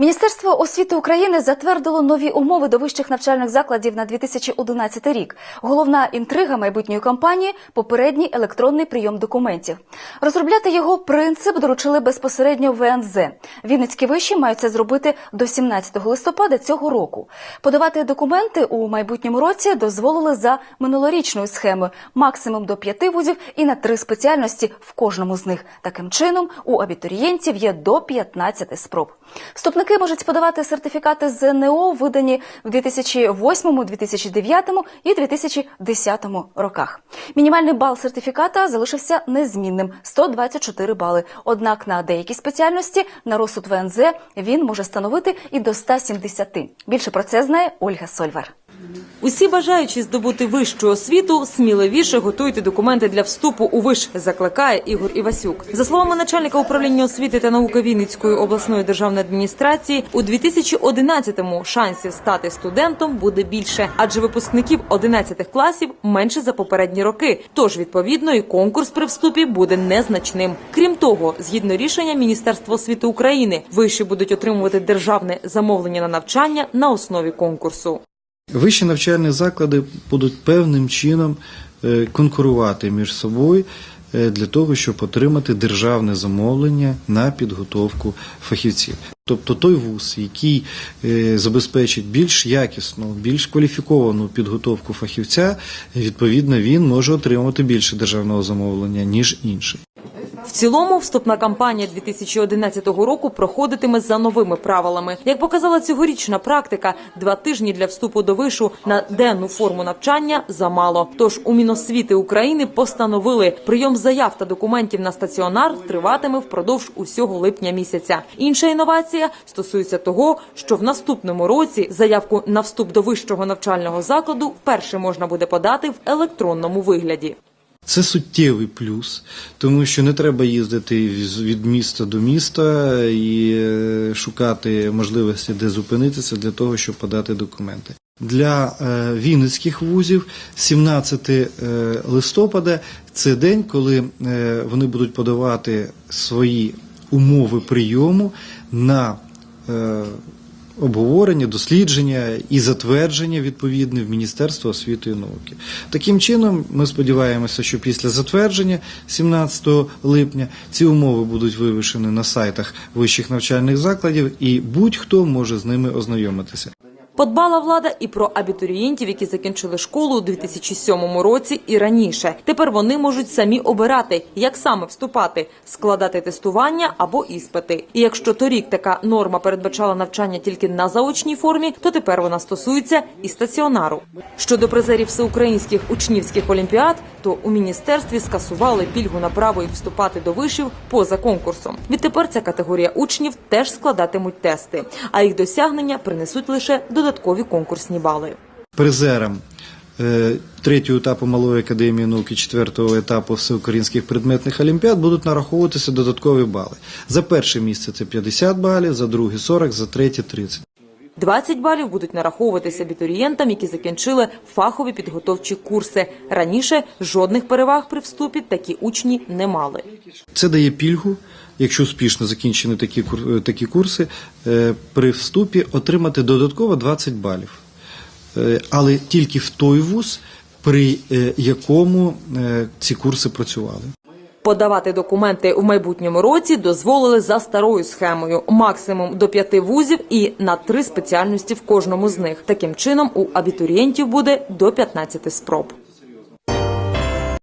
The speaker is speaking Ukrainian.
Міністерство освіти України затвердило нові умови до вищих навчальних закладів на 2011 рік. Головна інтрига майбутньої кампанії попередній електронний прийом документів. Розробляти його принцип доручили безпосередньо ВНЗ. Вінницькі виші мають це зробити до 17 листопада цього року. Подавати документи у майбутньому році дозволили за минулорічною схемою максимум до п'яти вузів і на три спеціальності в кожному з них. Таким чином у абітурієнтів є до 15 спроб. Вступники можуть подавати сертифікати ЗНО, видані в 2008, 2009 і 2010 роках. Мінімальний бал сертифіката залишився незмінним 124 бали. Однак на деякі спеціальності на розсуд ВНЗ він може становити і до 170. Більше про це знає Ольга Сольвар. Усі бажаючі здобути вищу освіту сміливіше готуйте документи для вступу у виш, закликає Ігор Івасюк. За словами начальника управління освіти та науки Вінницької обласної державної адміністрації, у 2011-му шансів стати студентом буде більше, адже випускників 11 класів менше за попередні роки. Тож відповідно і конкурс при вступі буде незначним. Крім того, згідно рішення Міністерства освіти України, виші будуть отримувати державне замовлення на навчання на основі конкурсу. Вищі навчальні заклади будуть певним чином е, конкурувати між собою е, для того, щоб отримати державне замовлення на підготовку фахівців. Тобто той вуз, який е, забезпечить більш якісну, більш кваліфіковану підготовку фахівця, відповідно він може отримати більше державного замовлення ніж інший. В цілому вступна кампанія 2011 року проходитиме за новими правилами. Як показала цьогорічна практика, два тижні для вступу до вишу на денну форму навчання замало. Тож у Міносвіти України постановили прийом заяв та документів на стаціонар триватиме впродовж усього липня місяця. Інша інновація стосується того, що в наступному році заявку на вступ до вищого навчального закладу вперше можна буде подати в електронному вигляді. Це суттєвий плюс, тому що не треба їздити від міста до міста і е, шукати можливості, де зупинитися для того, щоб подати документи. Для е, вінницьких вузів 17 е, листопада це день, коли вони будуть подавати свої умови прийому на обговорення, дослідження і затвердження відповідне в Міністерство освіти і науки. Таким чином, ми сподіваємося, що після затвердження 17 липня ці умови будуть вивішені на сайтах вищих навчальних закладів, і будь-хто може з ними ознайомитися. Подбала влада і про абітурієнтів, які закінчили школу у 2007 році і раніше. Тепер вони можуть самі обирати, як саме вступати, складати тестування або іспити. І якщо торік така норма передбачала навчання тільки на заочній формі, то тепер вона стосується і стаціонару. Щодо призерів всеукраїнських учнівських олімпіад, то у міністерстві скасували пільгу на право їх вступати до вишів поза конкурсом. Відтепер ця категорія учнів теж складатимуть тести, а їх досягнення принесуть лише додаткові конкурсні бали. Призерам е, третього етапу Малої академії науки, четвертого етапу всеукраїнських предметних олімпіад будуть нараховуватися додаткові бали. За перше місце це 50 балів, за друге 40, за третє 30. 20 балів будуть нараховуватися абітурієнтам, які закінчили фахові підготовчі курси. Раніше жодних переваг при вступі такі учні не мали. Це дає пільгу, якщо успішно закінчені такі, е, такі курси, е, при вступі отримати додатково 20 балів. Е, Але тільки в той вуз, при якому ці курси працювали. Подавати документи в майбутньому році дозволили за старою схемою максимум до п'яти вузів і на три спеціальності в кожному з них. Таким чином у абітурієнтів буде до 15 спроб.